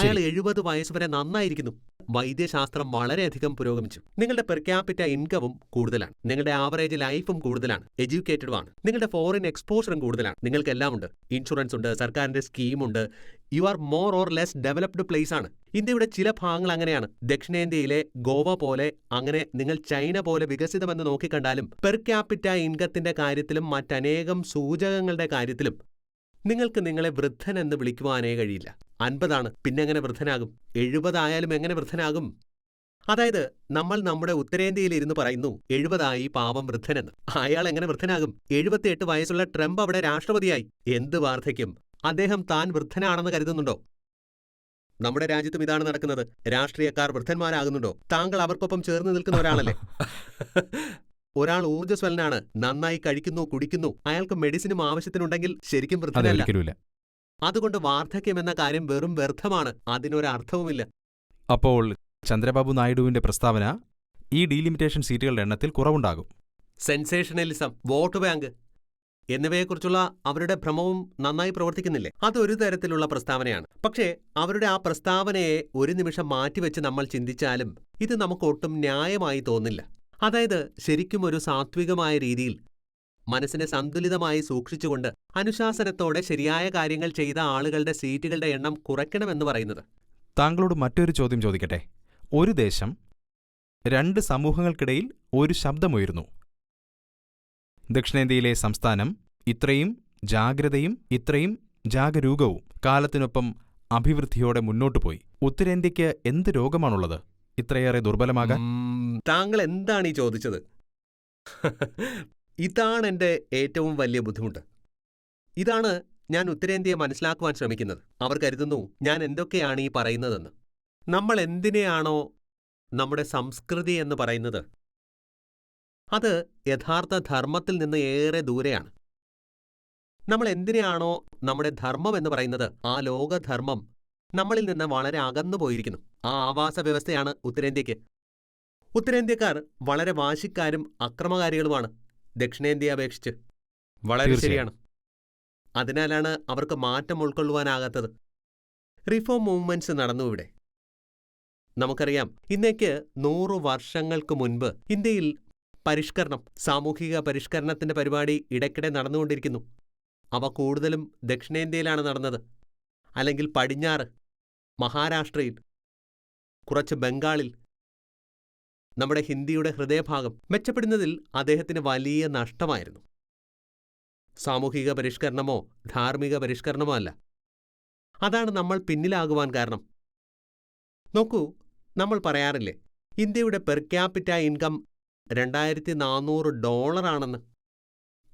അയാൾ എഴുപത് വയസ്സ് വരെ നന്നായിരിക്കുന്നു. വൈദ്യശാസ്ത്രം വളരെയധികം പുരോഗമിച്ചു. നിങ്ങളുടെ പെർ ക്യാപിറ്റ ഇൻകവും കൂടുതലാണ്. നിങ്ങളുടെ ആവറേജ് ലൈഫും കൂടുതലാണ്. എഡ്യൂക്കേറ്റഡും ആണ്. നിങ്ങളുടെ ഫോറിൻ എക്സ്പോഷറും കൂടുതലാണ്. നിങ്ങൾക്കെല്ലാം ഉണ്ട്. ഇൻഷുറൻസ് ഉണ്ട് സർക്കാരിന്റെ സ്കീമുണ്ട് you are more or less developed place ആണ്. ഇന്ത്യയുടെ ചില ഭാഗങ്ങൾ അങ്ങനെയാണ്. ദക്ഷിണേന്ത്യയിലെ ഗോവ പോലെ അങ്ങനെ നിങ്ങൾ ചൈന പോലെ വികസിതമെന്ന് നോക്കിക്കണ്ടാലും പെർ ക്യാപിറ്റ ഇൻകത്തിന്റെ കാര്യത്തിലും മറ്റനേകം സൂചകങ്ങളുടെ കാര്യത്തിലും നിങ്ങൾക്ക് നിങ്ങളെ വൃദ്ധൻ എന്ന് വിളിക്കുവാനേ കഴിയില്ല. അൻപതാണ് പിന്നെങ്ങനെ വൃദ്ധനാകും? എഴുപതായാലും എങ്ങനെ വൃദ്ധനാകും? അതായത് നമ്മൾ നമ്മുടെ ഉത്തരേന്ത്യയിൽ ഇരുന്ന് പറയുന്നു എഴുപതായി പാവം വൃദ്ധനെന്ന്. അയാൾ എങ്ങനെ വൃദ്ധനാകും? എഴുപത്തിയെട്ട് വയസ്സുള്ള ട്രംപ് അവിടെ രാഷ്ട്രപതിയായി. എന്ത് വാർദ്ധക്യം? അദ്ദേഹം താൻ വൃദ്ധനാണെന്ന് കരുതുന്നുണ്ടോ? നമ്മുടെ രാജ്യത്തും ഇതാണ് നടക്കുന്നത്. രാഷ്ട്രീയക്കാർ വൃദ്ധന്മാരാകുന്നുണ്ടോ? താങ്കൾ അവർക്കൊപ്പം ചേർന്ന് നിൽക്കുന്ന ഒരാളല്ലേ? ഒരാൾ ഊർജസ്വലനാണ് നന്നായി കഴിക്കുന്നു കുടിക്കുന്നു അയാൾക്ക് മെഡിസിനും ആവശ്യത്തിനുണ്ടെങ്കിൽ ശരിക്കും വൃദ്ധനല്ല അതുകൊണ്ട് വാർദ്ധക്യം എന്ന കാര്യം വെറും വ്യർത്ഥമാണ് അതിനൊരർത്ഥവുമില്ല അപ്പോൾ ചന്ദ്രബാബു നായിഡുവിന്റെ പ്രസ്താവന ഈ ഡീലിമിറ്റേഷൻ സീറ്റുകളുടെ എണ്ണത്തിൽ കുറവുണ്ടാകും. സെൻസേഷണലിസം വോട്ട് ബാങ്ക് എന്നിവയെക്കുറിച്ചുള്ള അവരുടെ ഭ്രമവും നന്നായി പ്രവർത്തിക്കുന്നില്ലേ? അതൊരു തരത്തിലുള്ള പ്രസ്താവനയാണ്. പക്ഷേ അവരുടെ ആ പ്രസ്താവനയെ ഒരു നിമിഷം മാറ്റിവെച്ച് നമ്മൾ ചിന്തിച്ചാലും ഇത് നമുക്ക് ഒട്ടും ന്യായമായി തോന്നില്ല. അതായത് ശരിക്കും ഒരു സാത്വികമായ രീതിയിൽ മനസ്സിനെ സന്തുലിതമായി സൂക്ഷിച്ചുകൊണ്ട് അനുശാസനത്തോടെ ശരിയായ കാര്യങ്ങൾ ചെയ്ത ആളുകളുടെ സീറ്റുകളുടെ എണ്ണം കുറയ്ക്കണമെന്ന് പറയുന്നത്. താങ്കളോട് മറ്റൊരു ചോദ്യം ചോദിക്കട്ടെ? ഒരു ദേശം രണ്ട് സമൂഹങ്ങൾക്കിടയിൽ ഒരു ശബ്ദമുയർന്നു ദക്ഷിണേന്ത്യയിലെ സംസ്ഥാനം ഇത്രയും ജാഗ്രതയും ഇത്രയും ജാഗരൂകവും കാലത്തിനൊപ്പം അഭിവൃദ്ധിയോടെ മുന്നോട്ടു പോയി ഉത്തരേന്ത്യയ്ക്ക് എന്ത് രോഗമാണുള്ളത്? ഇത്രയേറെ ദുർബലമാകാൻ? താങ്കൾ എന്താണ് ഈ ചോദിച്ചത്? ഇതാണ് എന്റെ ഏറ്റവും വലിയ ബുദ്ധിമുട്ട്. ഇതാണ് ഞാൻ ഉത്തരേന്ത്യയെ മനസ്സിലാക്കുവാൻ ശ്രമിക്കുന്നത്. അവർ കരുതുന്നു ഞാൻ എന്തൊക്കെയാണ് ഈ പറയുന്നതെന്ന്. നമ്മൾ എന്തിനെയാണോ നമ്മുടെ സംസ്കൃതി എന്ന് പറയുന്നത് അത് യഥാർത്ഥ ധർമ്മത്തിൽ നിന്ന് ഏറെ ദൂരെയാണ്. നമ്മൾ എന്തിനെയാണോ നമ്മുടെ ധർമ്മം എന്ന് പറയുന്നത് ആ ലോകധർമ്മം നമ്മളിൽ നിന്ന് വളരെ അകന്നു പോയിരിക്കുന്നു. ആ ആവാസ വ്യവസ്ഥയാണ് ഉത്തരേന്ത്യക്ക്. ഉത്തരേന്ത്യക്കാർ വളരെ വാശിക്കാരും അക്രമകാരികളുമാണ്. ദക്ഷിണേന്ത്യയെ അപേക്ഷിച്ച്. വളരെ ശരിയാണ്. അതിനാലാണ് അവർക്ക് മാറ്റം ഉൾക്കൊള്ളുവാനാകാത്തത്. റിഫോം മൂവ്മെന്റ്സ് നടന്നു ഇവിടെ. നമുക്കറിയാം ഇന്നേക്ക് നൂറു വർഷങ്ങൾക്ക് മുൻപ് ഇന്ത്യയിൽ പരിഷ്കരണം സാമൂഹിക പരിഷ്കരണത്തിന്റെ പരിപാടി ഇടയ്ക്കിടെ നടന്നുകൊണ്ടിരിക്കുന്നു. അവ കൂടുതലും ദക്ഷിണേന്ത്യയിലാണ് നടന്നത്. അല്ലെങ്കിൽ പടിഞ്ഞാറ് മഹാരാഷ്ട്രയിൽ കുറച്ച് ബംഗാളിൽ നമ്മുടെ ഹിന്ദിയുടെ ഹൃദയഭാഗം മെച്ചപ്പെടുന്നതിൽ അദ്ദേഹത്തിന് വലിയ നഷ്ടമായിരുന്നു. സാമൂഹിക പരിഷ്കരണമോ ധാർമ്മിക പരിഷ്കരണമോ അല്ല. അതാണ് നമ്മൾ പിന്നിലാകുവാൻ കാരണം. നോക്കൂ നമ്മൾ പറയാറില്ലേ ഇന്ത്യയുടെ പെർ ക്യാപിറ്റ ഇൻകം രണ്ടായിരത്തി നാനൂറ് ഡോളറാണെന്ന്.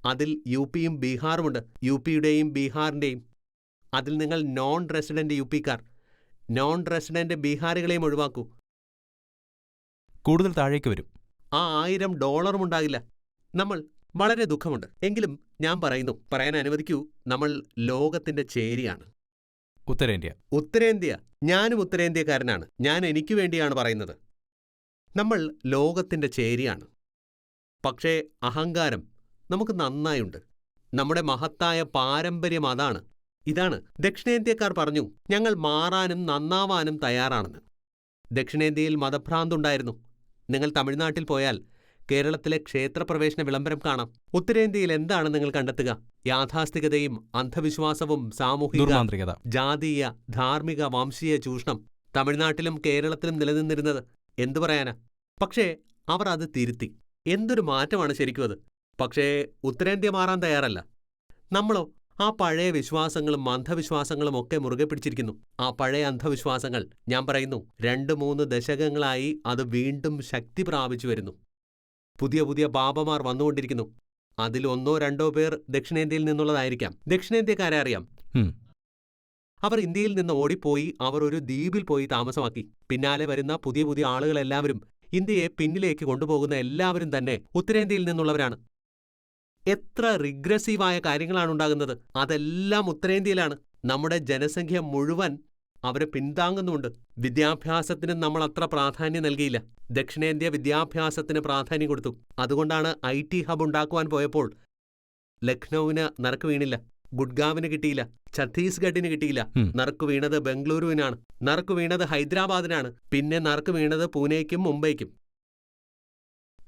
അതിൽ യു പിയും ബീഹാറുമുണ്ട് യു പിയുടെയും ബീഹാറിന്റെയും അതിൽ നിങ്ങൾ നോൺ റെസിഡന്റ് യു പിക്കാർ നോൺ റെസിഡന്റ് ബീഹാറികളെയും ഒഴിവാക്കൂ. കൂടുതൽ താഴേക്ക് വരും. ആ ആയിരം ഡോളറും ഉണ്ടാകില്ല. നമ്മൾ വളരെ ദുഃഖമുണ്ട്. എങ്കിലും ഞാൻ പറയുന്നു പറയാൻ അനുവദിക്കൂ നമ്മൾ ലോകത്തിന്റെ ചേരിയാണ്. ഉത്തരേന്ത്യ. ഉത്തരേന്ത്യ. ഞാനും ഉത്തരേന്ത്യക്കാരനാണ്. ഞാൻ എനിക്ക് വേണ്ടിയാണ് പറയുന്നത്. നമ്മൾ ലോകത്തിന്റെ ചേരിയാണ്. പക്ഷേ അഹങ്കാരം നമുക്ക് നന്നായുണ്ട്. നമ്മുടെ മഹത്തായ പാരമ്പര്യം അതാണ്. ഇതാണ്. ദക്ഷിണേന്ത്യക്കാർ പറഞ്ഞു ഞങ്ങൾ മാറാനും നന്നാവാനും തയ്യാറാണെന്ന്. ദക്ഷിണേന്ത്യയിൽ മതഭ്രാന്തുണ്ടായിരുന്നു. നിങ്ങൾ തമിഴ്നാട്ടിൽ പോയാൽ കേരളത്തിലെ ക്ഷേത്രപ്രവേശന വിളംബരം കാണാം. ഉത്തരേന്ത്യയിൽ എന്താണ് നിങ്ങൾ കണ്ടെത്തുക? യാഥാസ്ഥികതയും അന്ധവിശ്വാസവും സാമൂഹിക ജാതീയ ധാർമ്മിക വംശീയ ചൂഷണം തമിഴ്നാട്ടിലും കേരളത്തിലും നിലനിന്നിരുന്നത് എന്തു പറയാനാ? പക്ഷേ അവർ അത് തിരുത്തി. എന്തൊരു മാറ്റമാണ് ശരിക്കും അത്? പക്ഷേ ഉത്തരേന്ത്യ മാറാൻ തയ്യാറല്ല. നമ്മളോ? ആ പഴയ വിശ്വാസങ്ങളും അന്ധവിശ്വാസങ്ങളും ഒക്കെ മുറുകെ പിടിച്ചിരിക്കുന്നു. ആ പഴയ അന്ധവിശ്വാസങ്ങൾ ഞാൻ പറയുന്നു രണ്ട് മൂന്ന് ദശകങ്ങളായി അത് വീണ്ടും ശക്തി പ്രാപിച്ചു വരുന്നു. പുതിയ പുതിയ ബാബമാർ വന്നുകൊണ്ടിരിക്കുന്നു. അതിൽ ഒന്നോ രണ്ടോ പേർ ദക്ഷിണേന്ത്യയിൽ നിന്നുള്ളതായിരിക്കാം. ദക്ഷിണേന്ത്യക്കാരെ അറിയാം. അവർ ഇന്ത്യയിൽ നിന്ന് ഓടിപ്പോയി അവർ ഒരു ദ്വീപിൽ പോയി താമസമാക്കി. പിന്നാലെ വരുന്ന പുതിയ പുതിയ ആളുകളെല്ലാവരും ഇന്ത്യയെ പിന്നിലേക്ക് കൊണ്ടുപോകുന്ന എല്ലാവരും തന്നെ ഉത്തരേന്ത്യയിൽ നിന്നുള്ളവരാണ്. എത്ര റിഗ്രസീവായ കാര്യങ്ങളാണ് ഉണ്ടാകുന്നത്. അതെല്ലാം ഉത്തരേന്ത്യയിലാണ്. നമ്മുടെ ജനസംഖ്യ മുഴുവൻ അവരെ പിന്താങ്ങുന്നുമുണ്ട് വിദ്യാഭ്യാസത്തിന് നമ്മൾ അത്ര പ്രാധാന്യം നൽകിയില്ല. ദക്ഷിണേന്ത്യ വിദ്യാഭ്യാസത്തിന് പ്രാധാന്യം കൊടുത്തു. അതുകൊണ്ടാണ് ഐ ടി ഹബ് ഉണ്ടാക്കുവാൻ പോയപ്പോൾ ലക്നൌവിന് നറുക്ക് വീണില്ല. ഗുഡ്ഗാവിന് കിട്ടിയില്ല. ഛത്തീസ്ഗഡിന് കിട്ടിയില്ല. നറുക്ക് വീണത് ബംഗളൂരുവിനാണ് നറുക്ക് വീണത് ഹൈദരാബാദിനാണ്. പിന്നെ നറുക്ക് വീണത് പൂനെയ്ക്കും മുംബൈക്കും.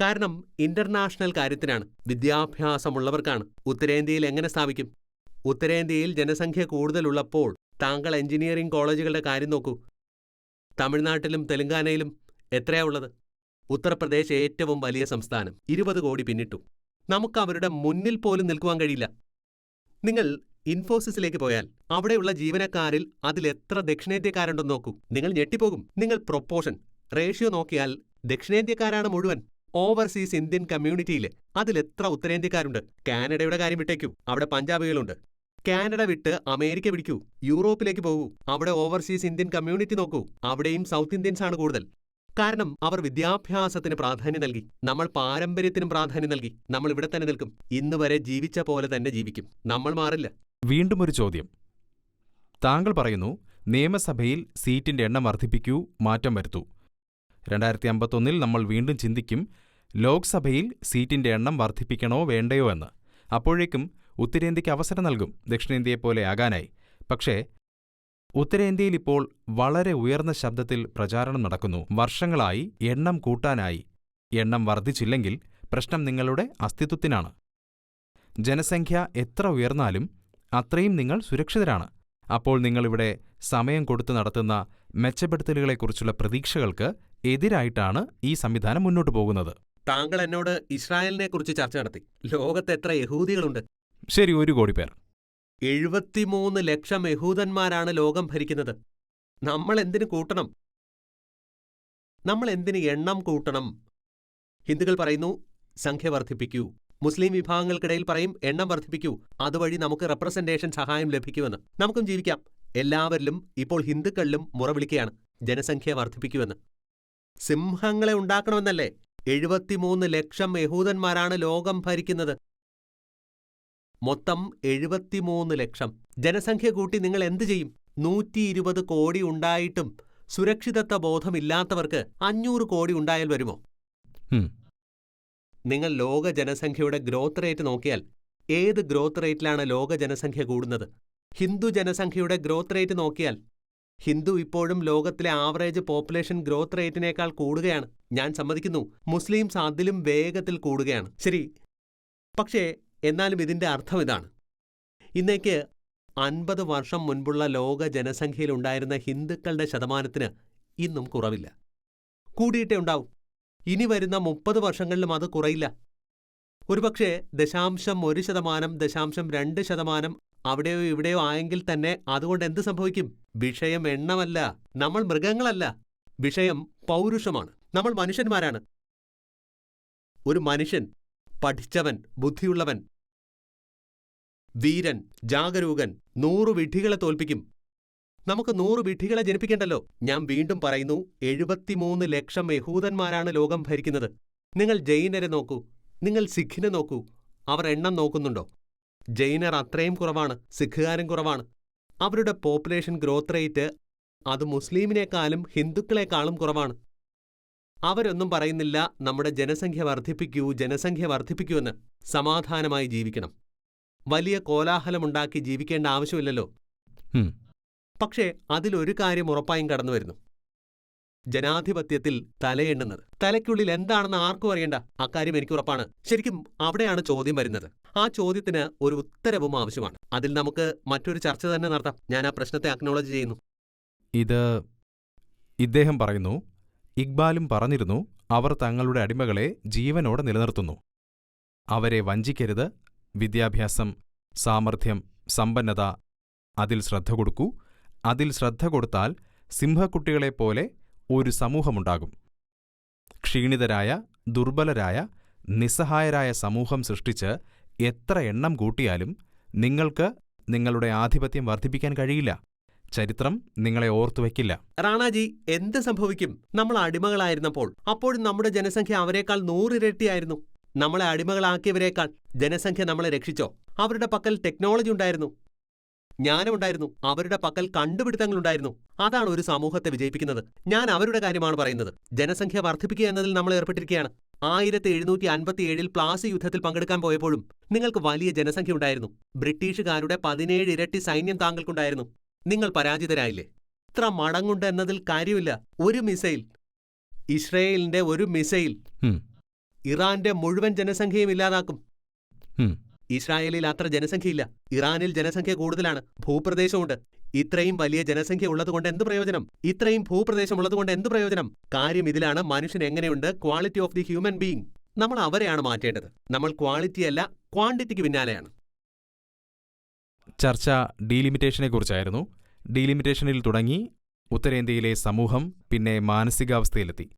കാരണം ഇന്റർനാഷണൽ കാര്യത്തിനാണ് വിദ്യാഭ്യാസമുള്ളവർക്കാണ്. ഉത്തരേന്ത്യയിൽ എങ്ങനെ സ്ഥാപിക്കും? ഉത്തരേന്ത്യയിൽ ജനസംഖ്യ കൂടുതലുള്ളപ്പോൾ താങ്കൾ എഞ്ചിനീയറിംഗ് കോളേജുകളുടെ കാര്യം നോക്കൂ. തമിഴ്നാട്ടിലും തെലങ്കാനയിലും എത്രയാ ഉള്ളത്? ഉത്തർപ്രദേശ് ഏറ്റവും വലിയ സംസ്ഥാനം ഇരുപത് കോടി പിന്നിട്ടു. നമുക്ക് അവരുടെ മുന്നിൽ പോലും നിൽക്കുവാൻ കഴിയില്ല. നിങ്ങൾ ഇൻഫോസിസിലേക്ക് പോയാൽ അവിടെയുള്ള ജീവനക്കാരിൽ അതിലെത്ര ദക്ഷിണേന്ത്യക്കാരുണ്ടെന്ന് നോക്കൂ. നിങ്ങൾ ഞെട്ടിപ്പോകും. നിങ്ങൾ പ്രൊപ്പോഷൻ റേഷ്യോ നോക്കിയാൽ ദക്ഷിണേന്ത്യക്കാരാണ് മുഴുവൻ. ഓവർസീസ് ഇന്ത്യൻ കമ്മ്യൂണിറ്റിയിൽ അതിലെത്ര ഉത്തരേന്ത്യക്കാരുണ്ട്? കാനഡയുടെ കാര്യം വിട്ടേക്കൂ. അവിടെ പഞ്ചാബികളുണ്ട്. കാനഡ വിട്ട് അമേരിക്ക പിടിക്കൂ. യൂറോപ്പിലേക്ക് പോകൂ. അവിടെ ഓവർസീസ് ഇന്ത്യൻ കമ്മ്യൂണിറ്റി നോക്കൂ. അവിടെയും സൗത്ത് ഇന്ത്യൻസ് ആണ് കൂടുതൽ. കാരണം അവർ വിദ്യാഭ്യാസത്തിന് പ്രാധാന്യം നൽകി. നമ്മൾ പാരമ്പര്യത്തിനും പ്രാധാന്യം നൽകി. നമ്മൾ ഇവിടെ തന്നെ നിൽക്കും. ഇന്ന് വരെ ജീവിച്ച പോലെ തന്നെ ജീവിക്കും. നമ്മൾ മാറില്ല. വീണ്ടും ഒരു ചോദ്യം. താങ്കൾ പറയുന്നു നിയമസഭയിൽ സീറ്റിന്റെ എണ്ണം വർദ്ധിപ്പിക്കൂ മാറ്റം വരുത്തൂ. രണ്ടായിരത്തി അമ്പത്തൊന്നിൽ നമ്മൾ വീണ്ടും ചിന്തിക്കും ലോക്സഭയിൽ സീറ്റിന്റെ എണ്ണം വർദ്ധിപ്പിക്കണോ വേണ്ടയോ എന്ന്. അപ്പോഴേക്കും ഉത്തരേന്ത്യയ്ക്ക് അവസരം നൽകും ദക്ഷിണേന്ത്യയെപ്പോലെ ആകാനായി. പക്ഷേ ഉത്തരേന്ത്യയിൽ ഇപ്പോൾ വളരെ ഉയർന്ന ശബ്ദത്തിൽ പ്രചാരണം നടക്കുന്നു. വർഷങ്ങളായി എണ്ണം കൂട്ടാനായി. എണ്ണം വർദ്ധിച്ചില്ലെങ്കിൽ പ്രശ്നം നിങ്ങളുടെ അസ്തിത്വത്തിനാണ്. ജനസംഖ്യ എത്ര ഉയർന്നാലും അത്രയും നിങ്ങൾ സുരക്ഷിതരാണ്. അപ്പോൾ നിങ്ങളിവിടെ സമയം കൊടുത്തു നടത്തുന്ന മെച്ചപ്പെടുത്തലുകളെക്കുറിച്ചുള്ള പ്രതീക്ഷകൾക്ക് എതിരായിട്ടാണ് ഈ സംവിധാനം മുന്നോട്ട് പോകുന്നത്. താങ്കൾ എന്നോട് ഇസ്രായേലിനെ കുറിച്ച് ചർച്ച നടത്തി. ലോകത്ത് എത്ര യഹൂദികളുണ്ട്? ശരി ഒരു കോടി പേർ. എഴുപത്തിമൂന്ന് ലക്ഷം യഹൂദന്മാരാണ് ലോകം ഭരിക്കുന്നത്. നമ്മൾ എന്തിനു കൂട്ടണം? നമ്മൾ എന്തിന് എണ്ണം കൂട്ടണം? ഹിന്ദുക്കൾ പറയുന്നു സംഖ്യ വർദ്ധിപ്പിക്കൂ. മുസ്ലിം വിഭാഗങ്ങൾക്കിടയിൽ പറയും എണ്ണം വർദ്ധിപ്പിക്കൂ. അതുവഴി നമുക്ക് റെപ്രസെന്റേഷൻ സഹായം ലഭിക്കുമെന്ന്. നമുക്കും ജീവിക്കാം. എല്ലാവരിലും ഇപ്പോൾ ഹിന്ദുക്കളിലും മുറവിളിക്കുകയാണ് ജനസംഖ്യ വർദ്ധിപ്പിക്കുമെന്ന്. സിംഹങ്ങളെ ഉണ്ടാക്കണമെന്നല്ലേ? എഴുപത്തിമൂന്ന് ലക്ഷം യഹൂദന്മാരാണ് ലോകം ഭരിക്കുന്നത്. മൊത്തം എഴുപത്തിമൂന്ന് ലക്ഷം. ജനസംഖ്യ കൂട്ടി നിങ്ങൾ എന്തു ചെയ്യും? നൂറ്റി ഇരുപത് കോടി ഉണ്ടായിട്ടും സുരക്ഷിതത്വ ബോധമില്ലാത്തവർക്ക് അഞ്ഞൂറ് കോടി ഉണ്ടായാൽ വരുമോ? നിങ്ങൾ ലോക ജനസംഖ്യയുടെ ഗ്രോത്ത് റേറ്റ് നോക്കിയാൽ ഏത് ഗ്രോത്ത് റേറ്റിലാണ് ലോക ജനസംഖ്യ കൂടുന്നത്? ഹിന്ദു ജനസംഖ്യയുടെ ഗ്രോത്ത് റേറ്റ് നോക്കിയാൽ ഹിന്ദു ഇപ്പോഴും ലോകത്തിലെ ആവറേജ് പോപ്പുലേഷൻ ഗ്രോത്ത് റേറ്റിനേക്കാൾ കൂടുകയാണ്. ഞാൻ സമ്മതിക്കുന്നു. മുസ്ലിംസ് അതിലും വേഗത്തിൽ കൂടുകയാണ്. ശരി. പക്ഷേ എന്നാലും ഇതിന്റെ അർത്ഥം ഇതാണ്. ഇന്നേക്ക് അൻപത് വർഷം മുൻപുള്ള ലോക ജനസംഖ്യയിലുണ്ടായിരുന്ന ഹിന്ദുക്കളുടെ ശതമാനത്തിന് ഇന്നും കുറവില്ല. കൂടിയിട്ടേ ഉണ്ടാവും. ഇനി വരുന്ന മുപ്പത് വർഷങ്ങളിലും അത് കുറയില്ല. ഒരുപക്ഷെ ദശാംശം ഒരു ശതമാനം ദശാംശം രണ്ട് ശതമാനം അവിടെയോ ഇവിടെയോ ആയെങ്കിൽ തന്നെ അതുകൊണ്ട് എന്ത് സംഭവിക്കും? വിഷയം എണ്ണമല്ല നമ്മൾ മൃഗങ്ങളല്ല. വിഷയം പൗരുഷമാണ്. നമ്മൾ മനുഷ്യന്മാരാണ്. ഒരു മനുഷ്യൻ പഠിച്ചവൻ ബുദ്ധിയുള്ളവൻ വീരൻ ജാഗരൂകൻ നൂറു വിഡ്ഢികളെ തോൽപ്പിക്കും. നമുക്ക് നൂറ് വിഡ്ഢികളെ ജനിപ്പിക്കണ്ടല്ലോ. ഞാൻ വീണ്ടും പറയുന്നു എഴുപത്തിമൂന്ന് ലക്ഷം യഹൂദന്മാരാണ് ലോകം ഭരിക്കുന്നത്. നിങ്ങൾ ജൈനരെ നോക്കൂ നിങ്ങൾ സിഖിനെ നോക്കൂ. അവർ എണ്ണം നോക്കുന്നുണ്ടോ? ജൈനർ അത്രയും കുറവാണ് സിഖുകാരും കുറവാണ്. അവരുടെ പോപ്പുലേഷൻ ഗ്രോത്ത് റേറ്റ് അത് മുസ്ലിമിനേക്കാളും ഹിന്ദുക്കളെക്കാളും കുറവാണ്. അവരൊന്നും പറയുന്നില്ല നമ്മുടെ ജനസംഖ്യ വർദ്ധിപ്പിക്കൂ ജനസംഖ്യ വർദ്ധിപ്പിക്കൂ എന്ന് സമാധാനമായി ജീവിക്കണം. വലിയ കോലാഹലമുണ്ടാക്കി ജീവിക്കേണ്ട ആവശ്യമില്ലല്ലോ. പക്ഷേ അതിലൊരു കാര്യം ഉറപ്പായും കടന്നു വരുന്നു ജനാധിപത്യത്തിൽ തലയെണ്ണുന്നത്. തലയ്ക്കുള്ളിൽ എന്താണെന്ന് ആർക്കും അറിയണ്ട. അക്കാര്യം എനിക്ക് ഉറപ്പാണ്. ശരിക്കും അവിടെയാണ് ചോദ്യം വരുന്നത്. ആ ചോദ്യത്തിന് ഒരു ഉത്തരവും ആവശ്യമാണ്. അതിൽ നമുക്ക് മറ്റൊരു ചർച്ച തന്നെ നടത്താം. ഞാൻ ആ പ്രശ്നത്തെ അക്നോളജ് ചെയ്യുന്നു. ഇത് ഇദ്ദേഹം പറയുന്നു. ഇക്ബാലും പറഞ്ഞിരുന്നു അവർ തങ്ങളുടെ അടിമകളെ ജീവനോടെ നിലനിർത്തുന്നു. അവരെ വഞ്ചിക്കരുത്. വിദ്യാഭ്യാസം സാമർഥ്യം സമ്പന്നത അതിൽ ശ്രദ്ധ കൊടുക്കൂ. അതിൽ ശ്രദ്ധ കൊടുത്താൽ സിംഹക്കുട്ടികളെപ്പോലെ ഒരു സമൂഹമുണ്ടാകും. ക്ഷീണിതരായ ദുർബലരായ നിസ്സഹായരായ സമൂഹം സൃഷ്ടിച്ച് എത്ര എണ്ണം കൂട്ടിയാലും നിങ്ങൾക്ക് നിങ്ങളുടെ ആധിപത്യം വർദ്ധിപ്പിക്കാൻ കഴിയില്ല. ചരിത്രം നിങ്ങളെ ഓർത്തുവെക്കില്ല റാണാജി എന്ത് സംഭവിക്കും? നമ്മൾ അടിമകളായിരുന്നപ്പോൾ. അപ്പോഴും നമ്മുടെ ജനസംഖ്യ അവരെക്കാൾ നൂറിരട്ടിയായിരുന്നു. നമ്മളെ അടിമകളാക്കിയവരെക്കാൾ ജനസംഖ്യ നമ്മളെ രക്ഷിച്ചോ? അവരുടെ പക്കൽ ടെക്നോളജി ഉണ്ടായിരുന്നു. ജ്ഞാനമുണ്ടായിരുന്നു അവരുടെ പക്കൽ കണ്ടുപിടുത്തങ്ങളുണ്ടായിരുന്നു. അതാണ് ഒരു സമൂഹത്തെ വിജയിപ്പിക്കുന്നത്. ഞാൻ അവരുടെ കാര്യമാണ് പറയുന്നത്. ജനസംഖ്യ വർദ്ധിപ്പിക്കുക എന്നതിൽ നമ്മൾ ഏർപ്പെട്ടിരിക്കുകയാണ്. ആയിരത്തി എഴുന്നൂറ്റി അൻപത്തിയേഴിൽ പ്ലാസി യുദ്ധത്തിൽ പങ്കെടുക്കാൻ പോയപ്പോഴും നിങ്ങൾക്ക് വലിയ ജനസംഖ്യ ഉണ്ടായിരുന്നു. ബ്രിട്ടീഷുകാരുടെ പതിനേഴ് ഇരട്ടി സൈന്യം താങ്കൾക്കുണ്ടായിരുന്നു. നിങ്ങൾ പരാജിതരായില്ലേ? ഇത്ര മടങ്ങുണ്ട് എന്നതിൽ കാര്യമില്ല. ഒരു മിസൈൽ. ഇസ്രയേലിന്റെ ഒരു മിസൈൽ. ഇറാന്റെ മുഴുവൻ ജനസംഖ്യയും ഇല്ലാതാക്കും. ഇസ്രായേലിൽ അത്ര ജനസംഖ്യയില്ല. ഇറാനിൽ ജനസംഖ്യ കൂടുതലാണ്. ഭൂപ്രദേശമുണ്ട് ഇത്രയും വലിയ ജനസംഖ്യ ഉള്ളതുകൊണ്ട് എന്ത് പ്രയോജനം? ഇത്രയും ഭൂപ്രദേശം ഉള്ളതുകൊണ്ട് എന്ത് പ്രയോജനം? കാര്യം ഇതിലാണ് മനുഷ്യൻ എങ്ങനെയുണ്ട്? Quality of the human being നമ്മൾ അവരെയാണ് മാറ്റേണ്ടത്. നമ്മൾ ക്വാളിറ്റി അല്ല ക്വാണ്ടിറ്റിക്ക് പിന്നാലെയാണ്. ചർച്ച ഡീലിമിറ്റേഷനെ കുറിച്ചായിരുന്നു. ഡീലിമിറ്റേഷനിൽ തുടങ്ങി ഉത്തരേന്ത്യയിലെ സമൂഹം പിന്നെ മാനസികാവസ്ഥയിലെത്തി.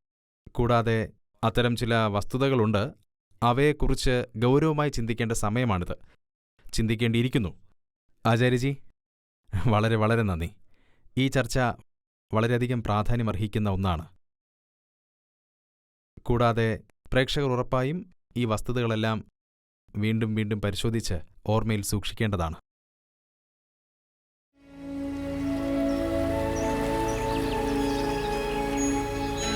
കൂടാതെ അത്തരം ചില വസ്തുതകളുണ്ട് അവയെക്കുറിച്ച് ഗൗരവമായി ചിന്തിക്കേണ്ട സമയമാണിത്. ചിന്തിക്കേണ്ടിയിരിക്കുന്നു. ആചാര്യജി വളരെ വളരെ നന്ദി. ഈ ചർച്ച വളരെയധികം പ്രാധാന്യമർഹിക്കുന്ന ഒന്നാണ്. കൂടാതെ പ്രേക്ഷകർ ഉറപ്പായും ഈ വസ്തുതകളെല്ലാം വീണ്ടും വീണ്ടും പരിശോധിച്ച് ഓർമ്മയിൽ സൂക്ഷിക്കേണ്ടതാണ്.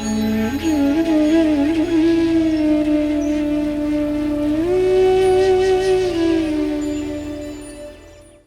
Mm-hmm.